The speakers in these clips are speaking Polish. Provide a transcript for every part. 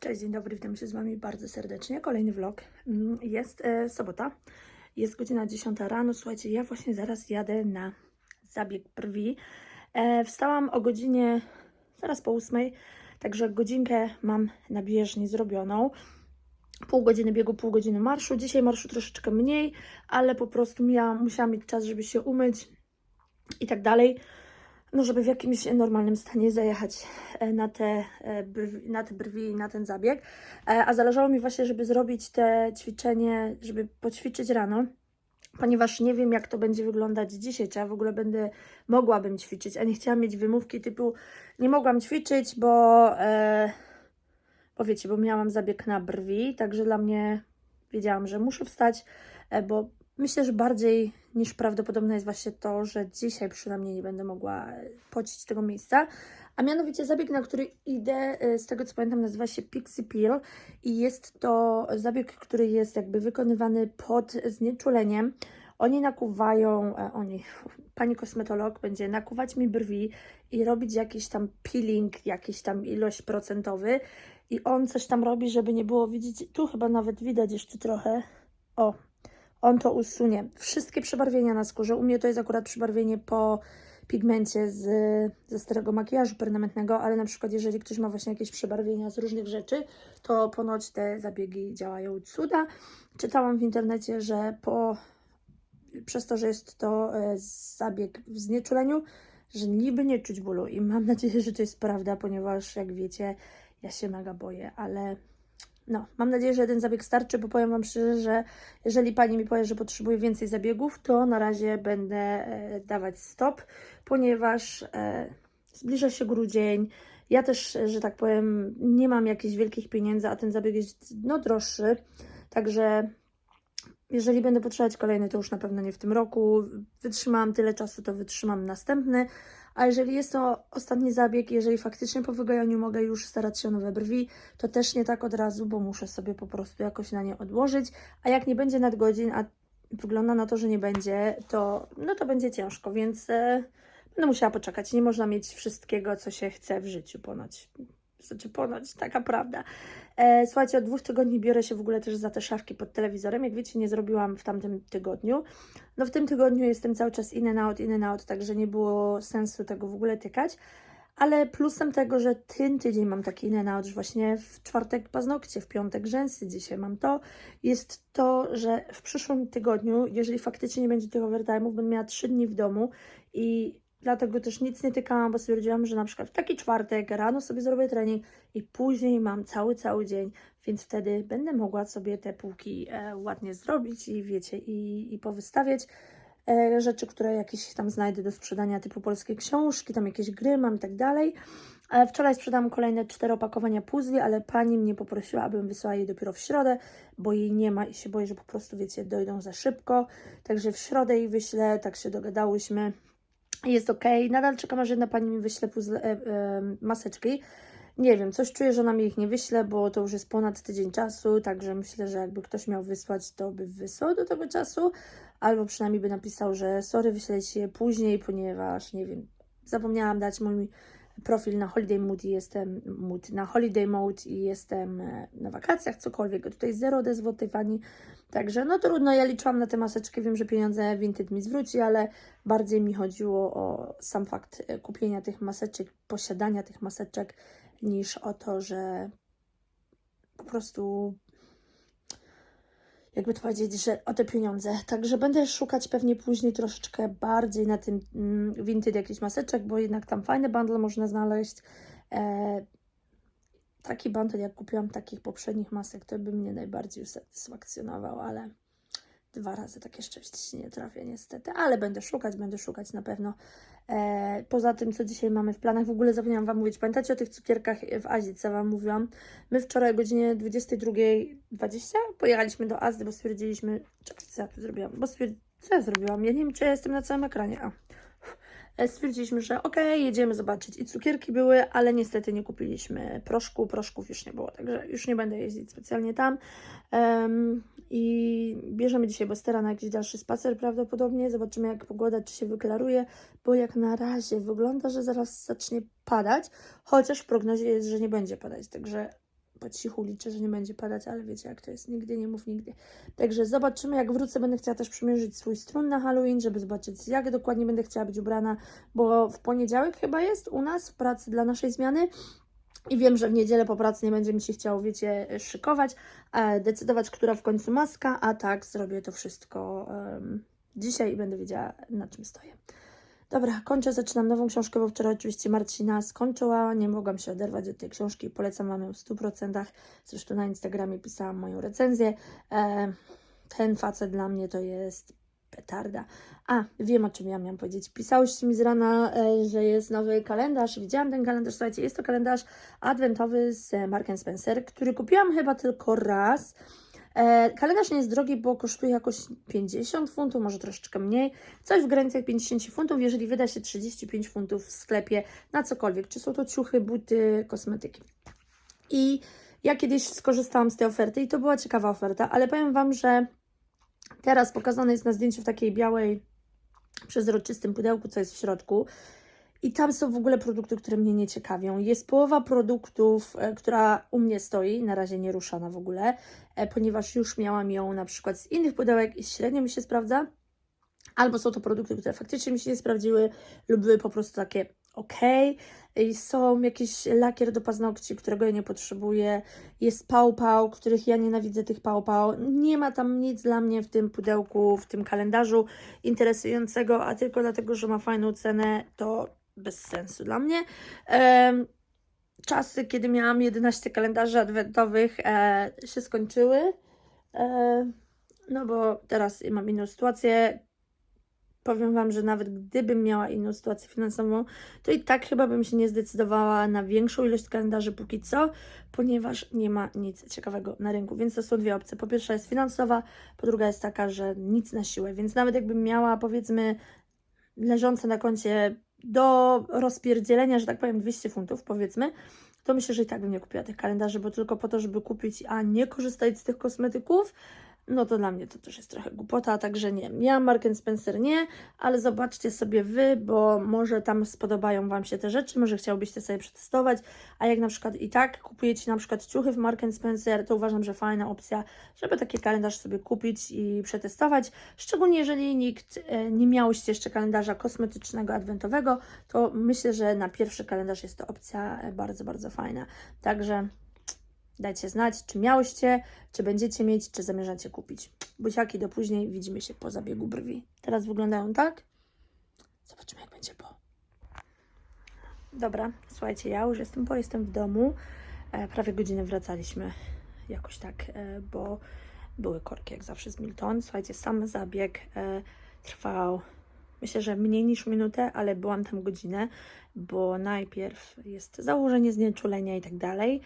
Cześć, dzień dobry, witam się z Wami bardzo serdecznie. Kolejny vlog. Mm, Jest e, sobota, jest godzina 10 rano. Słuchajcie, ja właśnie zaraz jadę na zabieg brwi. E, wstałam o godzinie zaraz po 8, także godzinkę mam na bieżni zrobioną. Pół godziny biegu, pół godziny marszu. Dzisiaj marszu troszeczkę mniej, ale po prostu miałam, musiałam mieć czas, żeby się umyć i tak dalej no żeby w jakimś normalnym stanie zajechać e, na te, e, brwi, na te brwi i na ten zabieg. E, A zależało mi właśnie, żeby zrobić te ćwiczenie, żeby poćwiczyć rano, ponieważ nie wiem, jak to będzie wyglądać dzisiaj, czy ja w ogóle będę, mogłabym ćwiczyć, a nie chciałam mieć wymówki typu nie mogłam ćwiczyć, bo, e, bo wiecie, bo miałam zabieg na brwi, także dla mnie wiedziałam, że muszę wstać, bo myślę, że bardziej niż prawdopodobne jest właśnie to, że dzisiaj przynajmniej nie będę mogła e, pocić tego miejsca. A mianowicie zabieg, na który idę, e, z tego co pamiętam, nazywa się Pixie Peel i jest to zabieg, który jest jakby wykonywany pod znieczuleniem. Oni nakuwają, e, oni, pani kosmetolog będzie nakuwać mi brwi i robić jakiś tam peeling, jakiś tam ilość procentowy i on coś tam robi, żeby nie było widzieć, tu chyba nawet widać jeszcze trochę, o, on to usunie. Wszystkie przebarwienia na skórze. U mnie to jest akurat przebarwienie po pigmencie z, ze starego makijażu permanentnego, ale na przykład jeżeli ktoś ma właśnie jakieś przebarwienia z różnych rzeczy, to ponoć te zabiegi działają cuda. Czytałam w internecie, że po, przez to, że jest to e, zabieg w znieczuleniu, że niby nie czuć bólu i mam nadzieję, że to jest prawda, ponieważ jak wiecie, ja się mega boję, ale no, mam nadzieję, że ten zabieg starczy, bo powiem Wam szczerze, że jeżeli Pani mi powie, że potrzebuje więcej zabiegów, to na razie będę e, dawać stop, ponieważ e, zbliża się grudzień. Ja też, że tak powiem, nie mam jakichś wielkich pieniędzy, a ten zabieg jest no droższy, także jeżeli będę potrzebować kolejny, to już na pewno nie w tym roku. Wytrzymałam tyle czasu, to wytrzymam następny. A jeżeli jest to ostatni zabieg, jeżeli faktycznie po wygojeniu mogę już starać się o nowe brwi, to też nie tak od razu, bo muszę sobie po prostu jakoś na nie odłożyć. A jak nie będzie nadgodzin, a wygląda na to, że nie będzie, to no to będzie ciężko, więc e, będę musiała poczekać. Nie można mieć wszystkiego, co się chce w życiu ponoć. Znaczy ponoć, taka prawda. E, słuchajcie, od dwóch tygodni biorę się w ogóle też za te szafki pod telewizorem. Jak wiecie, nie zrobiłam w tamtym tygodniu. No w tym tygodniu jestem cały czas in and out, in and out, także nie było sensu tego w ogóle tykać. Ale plusem tego, że ten tydzień mam taki in and out, że właśnie w czwartek paznokcie, w piątek rzęsy, dzisiaj mam to, jest to, że w przyszłym tygodniu, jeżeli faktycznie nie będzie tych overtime'ów, będę miała trzy dni w domu i Dlatego też nic nie tykałam, bo stwierdziłam, że na przykład w taki czwartek rano sobie zrobię trening i później mam cały, cały dzień, więc wtedy będę mogła sobie te półki e, ładnie zrobić i wiecie, i, i powystawiać e, rzeczy, które jakieś tam znajdę do sprzedania, typu polskie książki, tam jakieś gry mam i tak dalej. E, Wczoraj sprzedałam kolejne cztery opakowania puzli, ale pani mnie poprosiła, abym wysłała je dopiero w środę, bo jej nie ma i się boję, że po prostu, wiecie, dojdą za szybko. Także w środę jej wyślę, tak się dogadałyśmy. Jest ok. Nadal czekam, aż jedna pani mi wyśle puzzle, e, e, maseczki. Nie wiem, coś czuję, że ona mi ich nie wyśle, bo to już jest ponad tydzień czasu, także myślę, że jakby ktoś miał wysłać, to by wysłał do tego czasu, albo przynajmniej by napisał, że sorry, wyślecie je później, ponieważ, nie wiem, zapomniałam dać mój profil na Holiday i jestem mood, na Holiday Mode i jestem e, na wakacjach, cokolwiek. Tutaj zero odezwu od tej pani, także no trudno, ja liczyłam na tę maseczkę, wiem, że pieniądze Vinted mi zwróci, ale bardziej mi chodziło o sam fakt e, kupienia tych maseczek, posiadania tych maseczek, niż o to, że po prostu jakby to powiedzieć, że o te pieniądze. Także będę szukać pewnie później troszeczkę bardziej na tym mm, Vinted jakichś maseczek, bo jednak tam fajne bundle można znaleźć. E, taki bundle, jak kupiłam takich poprzednich masek, to by mnie najbardziej usatysfakcjonował, ale dwa razy takie szczęście nie trafię niestety, ale będę szukać, będę szukać na pewno. E, poza tym, co dzisiaj mamy w planach, w ogóle zapomniałam Wam mówić, pamiętacie o tych cukierkach w Azji, co Wam mówiłam? My wczoraj o godzinie 22.20 pojechaliśmy do Azji, bo stwierdziliśmy, czekaj, co ja tu zrobiłam, bo stwierd... co ja zrobiłam? Ja nie wiem, czy ja jestem na całym ekranie, a stwierdziliśmy, że okej, jedziemy zobaczyć. I cukierki były, ale niestety nie kupiliśmy proszku, proszków już nie było, także już nie będę jeździć specjalnie tam. Em, I bierzemy dzisiaj Bostera na jakiś dalszy spacer prawdopodobnie. Zobaczymy, jak pogoda, czy się wyklaruje, bo jak na razie wygląda, że zaraz zacznie padać, chociaż w prognozie jest, że nie będzie padać, także po cichu liczę, że nie będzie padać, ale wiecie jak to jest, nigdy nie mów nigdy. Także zobaczymy, jak wrócę, będę chciała też przymierzyć swój strój na Halloween, żeby zobaczyć jak dokładnie będę chciała być ubrana, bo w poniedziałek chyba jest u nas w pracy dla naszej zmiany i wiem, że w niedzielę po pracy nie będzie mi się chciało, wiecie, szykować, e, decydować, która w końcu maska, a tak zrobię to wszystko em, dzisiaj i będę wiedziała, na czym stoję. Dobra, kończę, zaczynam nową książkę, bo wczoraj oczywiście Marcina skończyła, nie mogłam się oderwać od tej książki, polecam Wam ją w 100%, zresztą na Instagramie pisałam moją recenzję. E, ten facet dla mnie to jest petarda. A, wiem o czym ja miałam powiedzieć. Pisałyście mi z rana, e, że jest nowy kalendarz. Widziałam ten kalendarz. Słuchajcie, jest to kalendarz adwentowy z Mark Spencer, który kupiłam chyba tylko raz. E, kalendarz nie jest drogi, bo kosztuje jakoś 50 funtów, może troszeczkę mniej. Coś w granicach 50 funtów, jeżeli wyda się 35 funtów w sklepie na cokolwiek. Czy są to ciuchy, buty, kosmetyki. I ja kiedyś skorzystałam z tej oferty i to była ciekawa oferta, ale powiem Wam, że teraz pokazane jest na zdjęciu w takiej białej, przezroczystym pudełku, co jest w środku. I tam są w ogóle produkty, które mnie nie ciekawią. Jest połowa produktów, e, która u mnie stoi, na razie nie ruszana w ogóle, e, ponieważ już miałam ją na przykład z innych pudełek i średnio mi się sprawdza. Albo są to produkty, które faktycznie mi się nie sprawdziły, lub były po prostu takie ok. I są jakieś lakier do paznokci, którego ja nie potrzebuję. Jest pał-pał, których ja nienawidzę tych pał-pał. Nie ma tam nic dla mnie w tym pudełku, w tym kalendarzu interesującego, a tylko dlatego, że ma fajną cenę, to bez sensu dla mnie. Czasy, kiedy miałam 11 kalendarzy adwentowych, e, się skończyły. E, no bo teraz mam inną sytuację. Powiem Wam, że nawet gdybym miała inną sytuację finansową, to i tak chyba bym się nie zdecydowała na większą ilość kalendarzy póki co, ponieważ nie ma nic ciekawego na rynku. Więc to są dwie opcje. Po pierwsza jest finansowa, po druga jest taka, że nic na siłę. Więc nawet jakbym miała powiedzmy leżące na koncie do rozpierdzielenia, że tak powiem, 200 funtów, powiedzmy, to myślę, że i tak bym nie kupiła tych kalendarzy, bo tylko po to, żeby kupić, a nie korzystać z tych kosmetyków, no to dla mnie to też jest trochę głupota, także nie. Ja Mark Spencer nie, ale zobaczcie sobie Wy, bo może tam spodobają Wam się te rzeczy, może chciałbyście sobie przetestować, a jak na przykład i tak kupujecie na przykład ciuchy w Mark Spencer, to uważam, że fajna opcja, żeby taki kalendarz sobie kupić i przetestować, szczególnie jeżeli nikt e, nie miałyście jeszcze kalendarza kosmetycznego, adwentowego, to myślę, że na pierwszy kalendarz jest to opcja e, bardzo, bardzo fajna. Także Dajcie znać, czy miałyście, czy będziecie mieć, czy zamierzacie kupić. Buziaki do później, widzimy się po zabiegu brwi. Teraz wyglądają tak. Zobaczymy, jak będzie po. Dobra, słuchajcie, ja już jestem po, jestem w domu. E, prawie godzinę wracaliśmy jakoś tak, e, bo były korki jak zawsze z Milton. Słuchajcie, sam zabieg e, trwał myślę, że mniej niż minutę, ale byłam tam godzinę, bo najpierw jest założenie znieczulenia i tak dalej.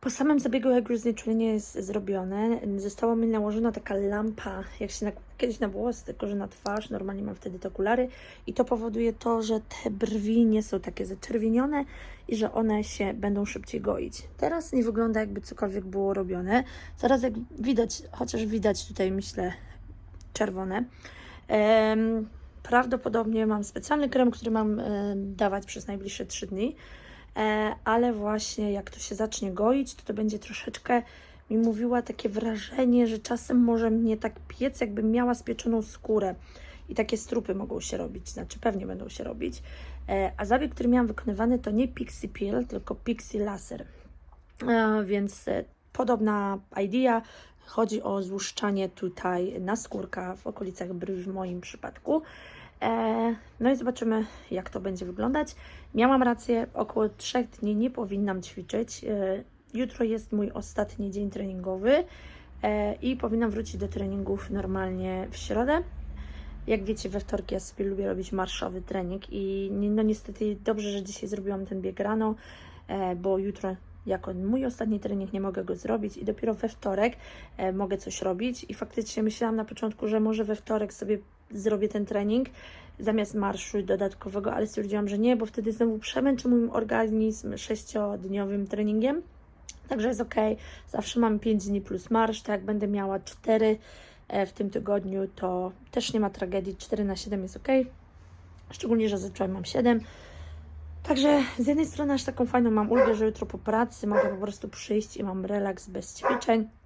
Po samym zabiegu, jak już znieczulenie jest zrobione, została mi nałożona taka lampa, jak się na, kiedyś na włos, tylko że na twarz, normalnie mam wtedy te okulary i to powoduje to, że te brwi nie są takie zaczerwienione i że one się będą szybciej goić. Teraz nie wygląda jakby cokolwiek było robione. Zaraz jak widać, chociaż widać tutaj myślę czerwone. Prawdopodobnie mam specjalny krem, który mam dawać przez najbliższe 3 dni. E, ale właśnie jak to się zacznie goić, to to będzie troszeczkę mi mówiła takie wrażenie, że czasem może mnie tak piec, jakbym miała spieczoną skórę. I takie strupy mogą się robić, znaczy pewnie będą się robić. E, A zabieg, który miałam wykonywany, to nie Pixie Peel, tylko Pixie Laser. E, Więc podobna idea. Chodzi o złuszczanie tutaj na skórka w okolicach brwi w moim przypadku. No i zobaczymy, jak to będzie wyglądać. Miałam rację, około trzech dni nie powinnam ćwiczyć. E, Jutro jest mój ostatni dzień treningowy e, i powinnam wrócić do treningów normalnie w środę. Jak wiecie, we wtorki ja sobie lubię robić marszowy trening i no niestety dobrze, że dzisiaj zrobiłam ten bieg rano, e, bo jutro jako mój ostatni trening nie mogę go zrobić i dopiero we wtorek mogę coś robić i faktycznie myślałam na początku, że może we wtorek sobie zrobię ten trening zamiast marszu dodatkowego, ale stwierdziłam, że nie, bo wtedy znowu przemęczę mój organizm sześciodniowym treningiem. Także jest ok. Zawsze mam 5 dni plus marsz. Tak jak będę miała 4 e, w tym tygodniu, to też nie ma tragedii. 4 na 7 jest ok. Szczególnie, że zazwyczaj mam 7. Także z jednej strony aż taką fajną mam ulgę, że jutro po pracy mogę po prostu przyjść i mam relaks bez ćwiczeń.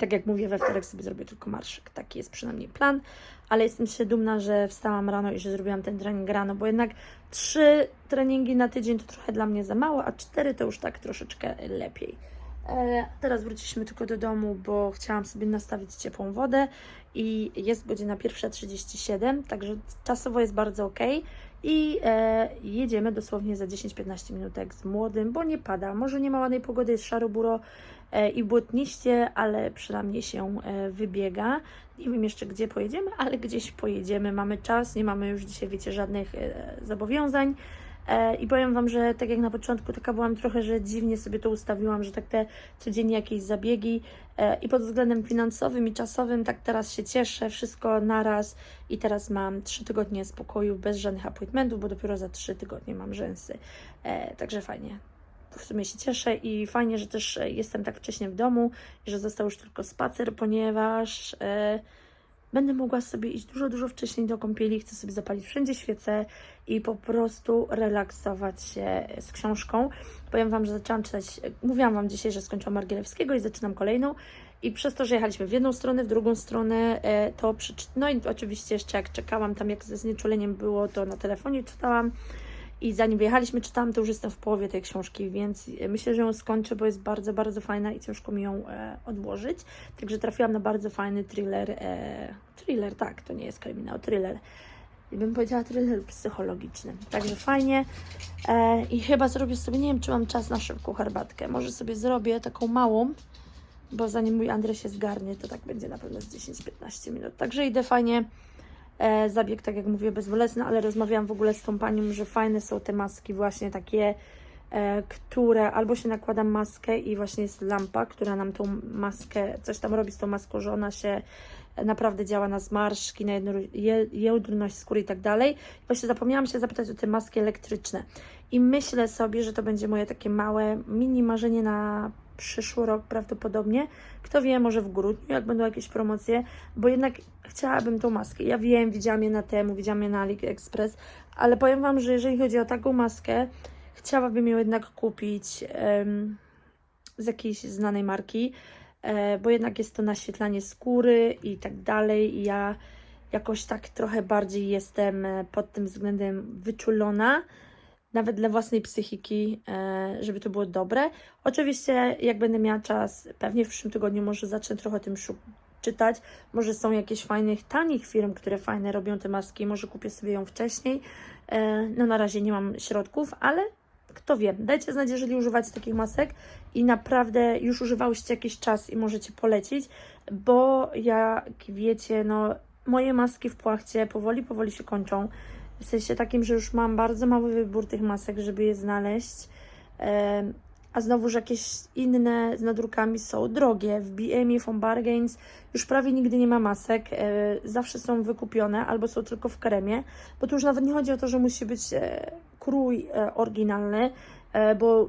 Tak jak mówię, we wtorek sobie zrobię tylko marszyk. Taki jest przynajmniej plan, ale jestem się dumna, że wstałam rano i że zrobiłam ten trening rano, bo jednak trzy treningi na tydzień to trochę dla mnie za mało, a cztery to już tak troszeczkę lepiej. E, teraz wróciliśmy tylko do domu, bo chciałam sobie nastawić ciepłą wodę i jest godzina 1.37, także czasowo jest bardzo ok. I e, jedziemy dosłownie za 10-15 minutek z młodym, bo nie pada. Może nie ma ładnej pogody, jest szaro-buro e, i błotniście, ale przynajmniej się e, wybiega. Nie wiem jeszcze gdzie pojedziemy, ale gdzieś pojedziemy. Mamy czas, nie mamy już dzisiaj, wiecie, żadnych e, zobowiązań. E, I powiem Wam, że tak jak na początku, taka byłam trochę, że dziwnie sobie to ustawiłam, że tak te codziennie jakieś zabiegi e, i pod względem finansowym i czasowym, tak teraz się cieszę, wszystko naraz i teraz mam trzy tygodnie spokoju bez żadnych appointmentów, bo dopiero za trzy tygodnie mam rzęsy. E, także fajnie. W sumie się cieszę i fajnie, że też e, jestem tak wcześnie w domu i że został już tylko spacer, ponieważ e, będę mogła sobie iść dużo, dużo wcześniej do kąpieli. Chcę sobie zapalić wszędzie świecę i po prostu relaksować się z książką. Powiem Wam, że zaczęłam czytać, mówiłam Wam dzisiaj, że skończyłam Margielewskiego i zaczynam kolejną. I przez to, że jechaliśmy w jedną stronę, w drugą stronę, e, to przeczy... No i oczywiście jeszcze jak czekałam, tam jak ze znieczuleniem było, to na telefonie czytałam. I zanim wyjechaliśmy, czytałam, to już jestem w połowie tej książki, więc myślę, że ją skończę, bo jest bardzo, bardzo fajna i ciężko mi ją e, odłożyć. Także trafiłam na bardzo fajny thriller. E, thriller, tak, to nie jest kryminał, thriller. I bym powiedziała thriller psychologiczny. Także fajnie. E, I chyba zrobię sobie, nie wiem, czy mam czas na szybką herbatkę. Może sobie zrobię taką małą, bo zanim mój Andrzej się zgarnie, to tak będzie na pewno z 10-15 minut. Także idę fajnie. E, zabieg, tak jak mówię, bezbolesny, ale rozmawiałam w ogóle z tą panią, że fajne są te maski właśnie takie, e, które albo się nakłada maskę i właśnie jest lampa, która nam tą maskę, coś tam robi z tą maską, że ona się naprawdę działa na zmarszczki, na jełdrność skóry i tak dalej. Właśnie zapomniałam się zapytać o te maski elektryczne i myślę sobie, że to będzie moje takie małe mini marzenie na przyszły rok prawdopodobnie. Kto wie, może w grudniu, jak będą jakieś promocje, bo jednak chciałabym tą maskę. Ja wiem, widziałam je na temu, widziałam je na AliExpress, ale powiem Wam, że jeżeli chodzi o taką maskę, chciałabym ją jednak kupić em, z jakiejś znanej marki, bo jednak jest to naświetlanie skóry i tak dalej. I ja jakoś tak trochę bardziej jestem e, pod tym względem wyczulona, nawet dla własnej psychiki, e, żeby to było dobre. Oczywiście, jak będę miała czas, pewnie w przyszłym tygodniu może zacznę trochę o tym czytać. Może są jakieś fajnych, tanich firm, które fajne robią te maski, może kupię sobie ją wcześniej. E, No na razie nie mam środków, ale kto wie. Dajcie znać, jeżeli używacie takich masek i naprawdę już używałyście jakiś czas i możecie polecić, bo jak wiecie, no moje maski w płachcie powoli, powoli się kończą. W sensie takim, że już mam bardzo mały wybór tych masek, żeby je znaleźć. A znowuż jakieś inne z nadrukami są drogie. W BME, From Bargains już prawie nigdy nie ma masek. E, zawsze są wykupione albo są tylko w kremie. Bo tu już nawet nie chodzi o to, że musi być e, krój e, oryginalny, e, bo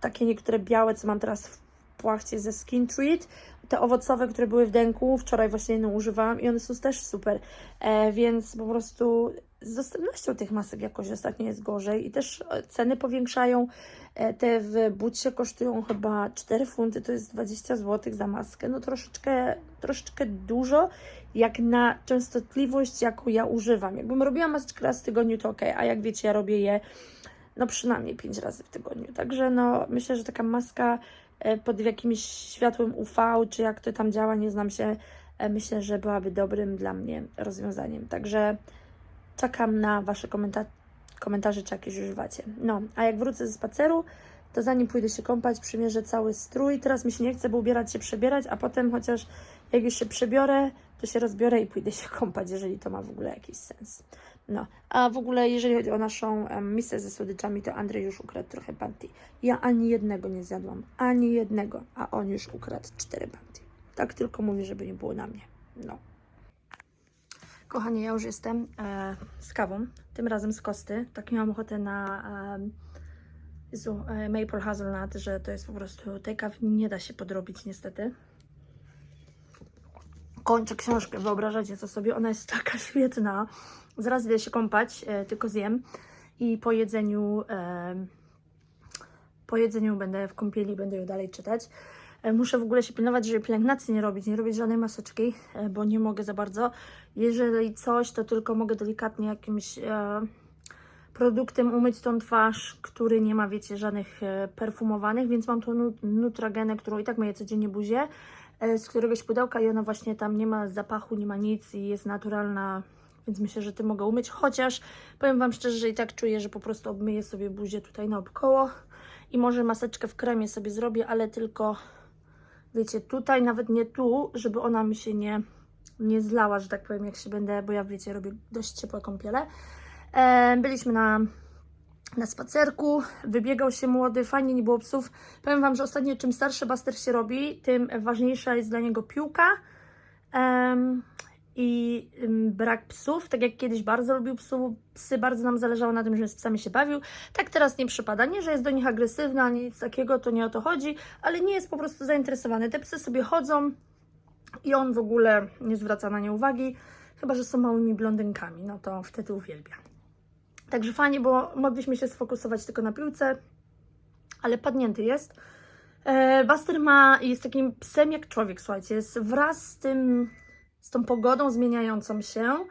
takie niektóre białe, co mam teraz w płachcie ze Skin Treat, te owocowe, które były w denku, wczoraj właśnie jedną używałam i one są też super. E, więc po prostu z dostępnością tych masek jakoś ostatnio jest gorzej i też e, ceny powiększają. E, Te w bucie kosztują chyba 4 funty, to jest 20 zł za maskę. No troszeczkę, troszeczkę dużo, jak na częstotliwość, jaką ja używam. Jakbym robiła maseczkę raz w tygodniu, to ok, a jak wiecie, ja robię je no przynajmniej 5 razy w tygodniu. Także no myślę, że taka maska e, pod jakimś światłem UV, czy jak to tam działa, nie znam się, myślę, że byłaby dobrym dla mnie rozwiązaniem. Także czekam na Wasze komenta- komentarze, czy jakieś używacie. No, a jak wrócę ze spaceru, to zanim pójdę się kąpać, przymierzę cały strój. Teraz mi się nie chce, bo ubierać się, przebierać, a potem chociaż jak już się przebiorę, to się rozbiorę i pójdę się kąpać, jeżeli to ma w ogóle jakiś sens. No, a w ogóle jeżeli chodzi o naszą em, misę ze słodyczami, to Andrzej już ukradł trochę panty. Ja ani jednego nie zjadłam, ani jednego, a on już ukradł cztery panty. Tak tylko mówię, żeby nie było na mnie. No. Kochani, ja już jestem e, z kawą, tym razem z kosty. Tak miałam ochotę na em, Jezu, e, maple hazelnut, że to jest po prostu, tej kawy nie da się podrobić niestety. Kończę książkę, wyobrażacie to sobie, ona jest taka świetna. Zaraz idę się kąpać, e, tylko zjem. i po jedzeniu, em, po jedzeniu będę w kąpieli, będę ją dalej czytać. E, Muszę w ogóle się pilnować, żeby pielęgnacji nie robić, nie robić żadnej maseczki, e, bo nie mogę za bardzo. Jeżeli coś, to tylko mogę delikatnie jakimś e, produktem umyć tą twarz, który nie ma, wiecie, żadnych e, perfumowanych, więc mam tą nu- Nutragenę, którą i tak myję codziennie buzię, e, z któregoś pudełka i ona właśnie tam nie ma zapachu, nie ma nic i jest naturalna, więc myślę, że tym mogę umyć, chociaż powiem Wam szczerze, że i tak czuję, że po prostu obmyję sobie buzię tutaj naokoło i może maseczkę w kremie sobie zrobię, ale tylko wiecie, tutaj, nawet nie tu, żeby ona mi się nie, nie zlała, że tak powiem, jak się będę, bo ja wiecie, robię dość ciepłe kąpiele. E, byliśmy na, na spacerku, wybiegał się młody, fajnie nie było psów. Powiem Wam, że ostatnio czym starszy Buster się robi, tym ważniejsza jest dla niego piłka em, i brak psów. Tak jak kiedyś bardzo lubił psu, psy, bardzo nam zależało na tym, żeby z psami się bawił. Tak teraz nie przypada. Nie, że jest do nich agresywna, ani nic takiego, to nie o to chodzi, ale nie jest po prostu zainteresowany. Te psy sobie chodzą i on w ogóle nie zwraca na nie uwagi, chyba że są małymi blondynkami, no to wtedy uwielbia. Także fajnie, bo mogliśmy się sfokusować tylko na piłce, ale padnięty jest. E, Buster ma, jest takim psem jak człowiek, słuchajcie, jest wraz z tym, z tą pogodą zmieniającą się,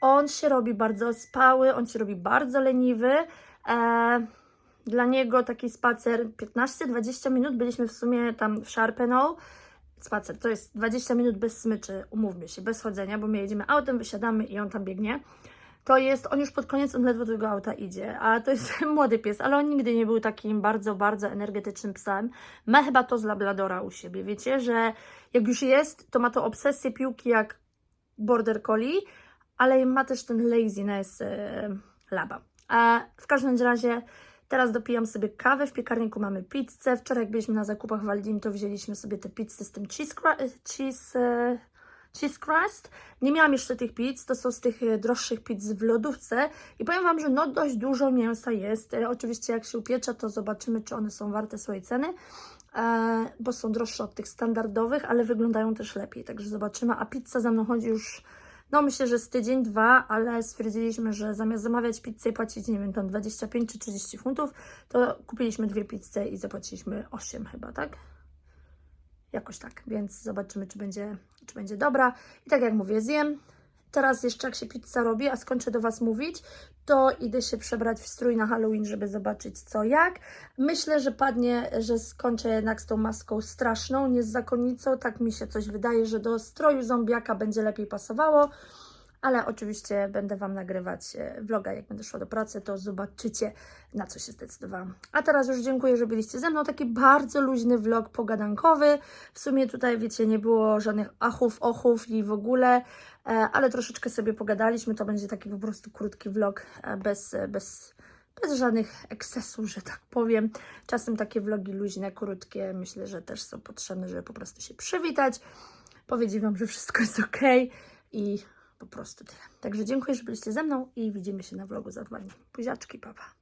on się robi bardzo spały, on się robi bardzo leniwy. E, dla niego taki spacer 15-20 minut, byliśmy w sumie tam w Sharpenow, spacer to jest 20 minut bez smyczy, umówmy się, bez chodzenia, bo my jedziemy autem, wysiadamy i on tam biegnie. To jest, on już pod koniec, on ledwo do tego auta idzie, a to jest młody pies, ale on nigdy nie był takim bardzo, bardzo energetycznym psem. Ma chyba to z Labradora u siebie, wiecie, że jak już jest, to ma to obsesję piłki jak Border Collie, ale ma też ten laziness e, laba. A w każdym razie teraz dopijam sobie kawę, w piekarniku mamy pizzę. Wczoraj jak byliśmy na zakupach w Aldim, to wzięliśmy sobie te pizzy z tym cheese, cru- cheese, e, cheese crust. Nie miałam jeszcze tych pizz, to są z tych e, droższych pizz w lodówce i powiem Wam, że no dość dużo mięsa jest. E, Oczywiście jak się upiecze, to zobaczymy, czy one są warte swojej ceny, e, bo są droższe od tych standardowych, ale wyglądają też lepiej, także zobaczymy. A pizza za mną chodzi już, no myślę, że z tydzień, dwa, ale stwierdziliśmy, że zamiast zamawiać pizzę i płacić, nie wiem, tam 25 czy 30 funtów, to kupiliśmy dwie pizze i zapłaciliśmy 8 chyba, tak? Jakoś tak, więc zobaczymy, czy będzie, czy będzie dobra. I tak jak mówię, zjem. Teraz jeszcze jak się pizza robi, a skończę do Was mówić, to idę się przebrać w strój na Halloween, żeby zobaczyć co jak. Myślę, że padnie, że skończę jednak z tą maską straszną, nie z zakonnicą. Tak mi się coś wydaje, że do stroju zombiaka będzie lepiej pasowało. Ale oczywiście będę Wam nagrywać e, vloga, jak będę szła do pracy, to zobaczycie, na co się zdecydowałam. A teraz już dziękuję, że byliście ze mną. Taki bardzo luźny vlog pogadankowy. W sumie tutaj, wiecie, nie było żadnych achów, ochów i w ogóle, e, ale troszeczkę sobie pogadaliśmy. To będzie taki po prostu krótki vlog, e, bez, bez, bez żadnych ekscesów, że tak powiem. Czasem takie vlogi luźne, krótkie, myślę, że też są potrzebne, żeby po prostu się przywitać, powiedzieć Wam, że wszystko jest ok i po prostu tyle. Także dziękuję, że byliście ze mną i widzimy się na vlogu za dwa dni. Buziaczki, papa.